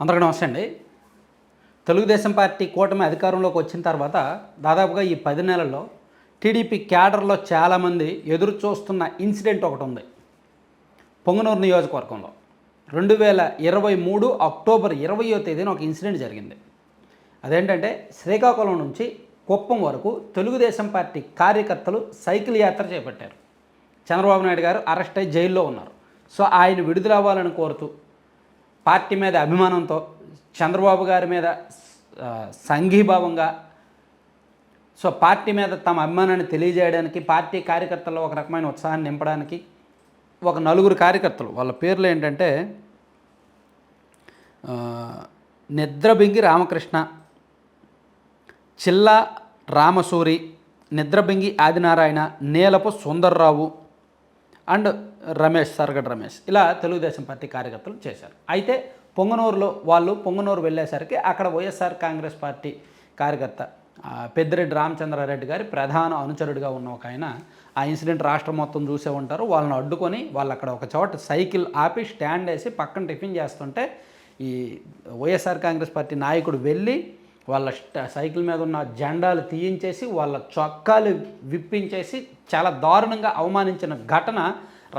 అందరికీ నమస్తే అండి. తెలుగుదేశం పార్టీ కూటమి అధికారంలోకి వచ్చిన తర్వాత దాదాపుగా ఈ పది నెలల్లో టీడీపీ క్యాడర్లో చాలామంది ఎదురు చూస్తున్న ఇన్సిడెంట్ ఒకటి ఉంది. పొంగనూరు నియోజకవర్గంలో రెండు వేల ఇరవై మూడు అక్టోబర్ ఇరవయో తేదీన ఒక ఇన్సిడెంట్ జరిగింది. అదేంటంటే శ్రీకాకుళం నుంచి కుప్పం వరకు తెలుగుదేశం పార్టీ కార్యకర్తలు సైకిల్ యాత్ర చేపట్టారు. చంద్రబాబు నాయుడు గారు అరెస్ట్ అయి జైల్లో ఉన్నారు. సో ఆయన విడుదలవ్వాలని కోరుతూ పార్టీ మీద అభిమానంతో చంద్రబాబు గారి మీద సంఘీభావంగా సో పార్టీ మీద తమ అభిమానాన్ని తెలియజేయడానికి పార్టీ కార్యకర్తల్లో ఒక రకమైన ఉత్సాహాన్ని నింపడానికి ఒక నలుగురు కార్యకర్తలు వాళ్ళ పేర్లు ఏంటంటే నిద్రబింగి రామకృష్ణ చిల్లా రామసూరి నిద్రబింగి ఆదినారాయణ నీలపు సుందర్రావు అండ్ రమేష్ సరగడ్ రమేష్. ఇలా తెలుగుదేశం పార్టీ కార్యకర్తలు చేశారు. అయితే పొంగనూరులో వాళ్ళు పొంగనూరు వెళ్ళేసరికి అక్కడ వైఎస్ఆర్ కాంగ్రెస్ పార్టీ కార్యకర్త పెద్దిరెడ్డి రామచంద్రారెడ్డి గారి ప్రధాన అనుచరుడిగా ఉన్న ఒక ఆయన ఆ ఇన్సిడెంట్ రాష్ట్రం మొత్తం చూసే ఉంటారు. వాళ్ళని అడ్డుకొని వాళ్ళు అక్కడ ఒక చోట సైకిల్ ఆపి స్టాండ్ వేసి పక్కన టిఫిన్ చేస్తుంటే ఈ వైఎస్ఆర్ కాంగ్రెస్ పార్టీ నాయకుడు వెళ్ళి వాళ్ళ సైకిల్ మీద ఉన్న జెండాలు తీయించేసి వాళ్ళ చొక్కాలు విప్పించేసి చాలా దారుణంగా అవమానించిన ఘటన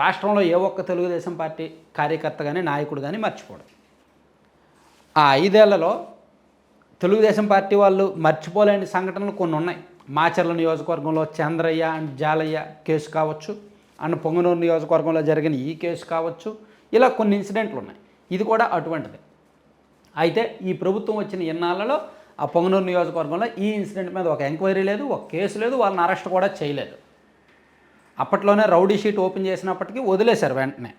రాష్ట్రంలో ఏ ఒక్క తెలుగుదేశం పార్టీ కార్యకర్త కానీ నాయకుడు కానీ మర్చిపోడు. ఆ ఐదేళ్ళలో తెలుగుదేశం పార్టీ వాళ్ళు మర్చిపోలేని సంఘటనలు కొన్ని ఉన్నాయి. మాచర్ల నియోజకవర్గంలో చంద్రయ్య అండ్ జాలయ్య కేసు కావచ్చు అండ్ పొంగనూరు నియోజకవర్గంలో జరిగిన ఈ కేసు కావచ్చు ఇలా కొన్ని ఇన్సిడెంట్లు ఉన్నాయి. ఇది కూడా అటువంటిది. అయితే ఈ ప్రభుత్వం వచ్చిన ఎన్నాళ్ళలో ఆ పొంగనూరు నియోజకవర్గంలో ఈ ఇన్సిడెంట్ మీద ఒక ఎంక్వైరీ లేదు ఒక కేసు లేదు వాళ్ళని అరెస్ట్ కూడా చేయలేదు. అప్పట్లోనే రౌడీ షీట్ ఓపెన్ చేసినప్పటికీ వదిలేశారు వెంటనే.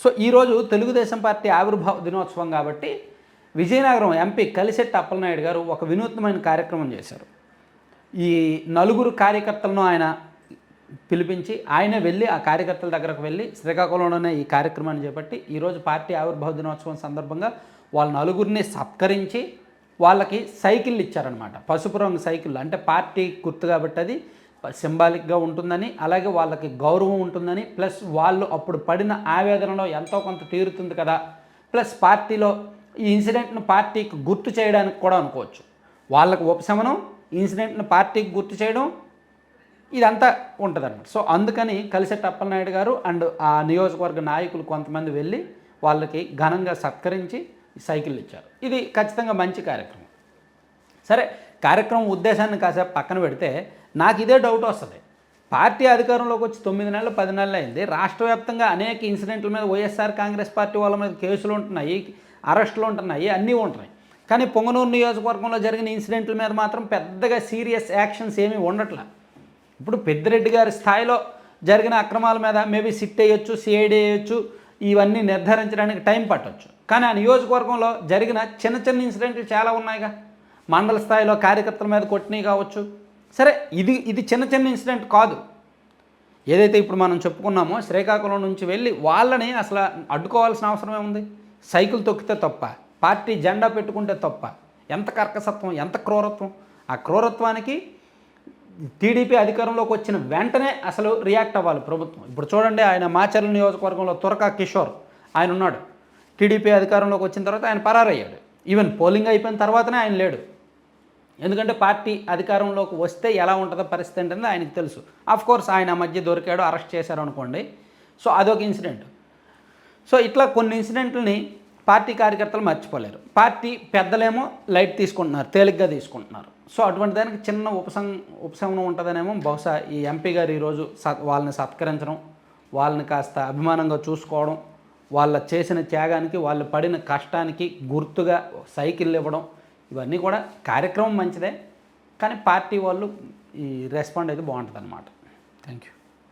సో ఈరోజు తెలుగుదేశం పార్టీ ఆవిర్భావ దినోత్సవం కాబట్టి విజయనగరం ఎంపీ కలిశెట్టి అప్పలనాయుడు గారు ఒక వినూత్నమైన కార్యక్రమం చేశారు. ఈ నలుగురు కార్యకర్తలను ఆయన పిలిపించి ఆయనే వెళ్ళి ఆ కార్యకర్తల దగ్గరకు వెళ్ళి శ్రీకాకుళంలోనే ఈ కార్యక్రమాన్ని చేపట్టి ఈరోజు పార్టీ ఆవిర్భావ దినోత్సవం సందర్భంగా వాళ్ళ నలుగురిని సత్కరించి వాళ్ళకి సైకిళ్ళు ఇచ్చారనమాట పసుపు రంగు సైకిళ్ళు. అంటే పార్టీ గుర్తు కాబట్టి అది సింబాలిక్గా ఉంటుందని అలాగే వాళ్ళకి గౌరవం ఉంటుందని ప్లస్ వాళ్ళు అప్పుడు పడిన ఆవేదనలో ఎంతో కొంత తీరుతుంది కదా. ప్లస్ పార్టీలో ఈ ఇన్సిడెంట్ను పార్టీకి గుర్తు చేయడానికి కూడా అనుకోవచ్చు. వాళ్ళకు ఉపశమనం ఇన్సిడెంట్ను పార్టీకి గుర్తు చేయడం ఇదంతా ఉంటుందన్నమాట. సో అందుకని కలిసే అప్పలనాయుడు గారు అండ్ ఆ నియోజకవర్గ నాయకులు కొంతమంది వెళ్ళి వాళ్ళకి ఘనంగా సత్కరించి సైకిల్ ఇచ్చారు. ఇది ఖచ్చితంగా మంచి కార్యక్రమం. సరే కార్యక్రమం ఉద్దేశాన్ని కాసేపు పక్కన పెడితే నాకు ఇదే డౌట్ వస్తుంది. పార్టీ అధికారంలోకి వచ్చి తొమ్మిది నెలలు పది నెలలు అయింది. రాష్ట్ర వ్యాప్తంగా అనేక ఇన్సిడెంట్ల మీద వైఎస్ఆర్ కాంగ్రెస్ పార్టీ వాళ్ళ మీద కేసులు ఉంటున్నాయి అరెస్టులు ఉంటున్నాయి అన్నీ ఉంటున్నాయి. కానీ పొంగనూరు నియోజకవర్గంలో జరిగిన ఇన్సిడెంట్ల మీద మాత్రం పెద్దగా సీరియస్ యాక్షన్స్ ఏమీ ఉండట్లా. ఇప్పుడు పెద్దిరెడ్డి గారి స్థాయిలో జరిగిన అక్రమాల మీద మేబీ సిట్ వేయొచ్చు సిఐడి వేయొచ్చు ఇవన్నీ నిర్ధారించడానికి టైం పట్టొచ్చు. కానీ ఆ నియోజకవర్గంలో జరిగిన చిన్న చిన్న ఇన్సిడెంట్లు చాలా ఉన్నాయిగా. మండల స్థాయిలో కార్యకర్తల మీద కొట్టినవి కావచ్చు. సరే ఇది ఇది చిన్న చిన్న ఇన్సిడెంట్ కాదు. ఏదైతే ఇప్పుడు మనం చెప్పుకున్నామో శ్రీకాకుళం నుంచి వెళ్ళి వాళ్ళని అసలు అడ్డుకోవాల్సిన అవసరం ఏముంది సైకిల్ తొక్కితే తప్ప పార్టీ జెండా పెట్టుకుంటే తప్ప ఎంత కర్కసత్వం ఎంత క్రూరత్వం? ఆ క్రూరత్వానికి టీడీపీ అధికారంలోకి వచ్చిన వెంటనే అసలు రియాక్ట్ అవ్వాలి ప్రభుత్వం. ఇప్పుడు చూడండి ఆయన మాచర్ల నియోజకవర్గంలో తురకా కిషోర్ ఆయన ఉన్నాడు. టీడీపీ అధికారంలోకి వచ్చిన తర్వాత ఆయన పరారయ్యాడు. ఈవెన్ పోలింగ్ అయిపోయిన తర్వాతనే ఆయన లేడు. ఎందుకంటే పార్టీ అధికారంలోకి వస్తే ఎలా ఉంటుందో పరిస్థితి ఏంటనేది ఆయనకు తెలుసు. అఫ్ కోర్స్ ఆయన మధ్య దొరికాడు అరెస్ట్ చేశారు అనుకోండి సో అదొక ఇన్సిడెంట్ సో ఇట్లా కొన్ని ఇన్సిడెంట్లని పార్టీ కార్యకర్తలు మర్చిపోలేరు. పార్టీ పెద్దలేమో లైట్ తీసుకుంటున్నారు తేలిగ్గా తీసుకుంటున్నారు. సో అటువంటి దానికి చిన్న ఉపసం ఉపశమనం ఉంటుందనేమో బహుశా ఈ ఎంపీ గారు ఈరోజు స వాళ్ళని సత్కరించడం వాళ్ళని కాస్త అభిమానంగా చూసుకోవడం వాళ్ళ చేసిన త్యాగానికి వాళ్ళు పడిన కష్టానికి గుర్తుగా సైకిల్ ఇవ్వడం ఇవన్నీ కూడా కార్యక్రమం మంచిదే. కానీ పార్టీ వాళ్ళు ఈ రెస్పాండ్ అయితే బాగుంటుంది అనమాట థ్యాంక్ యూ.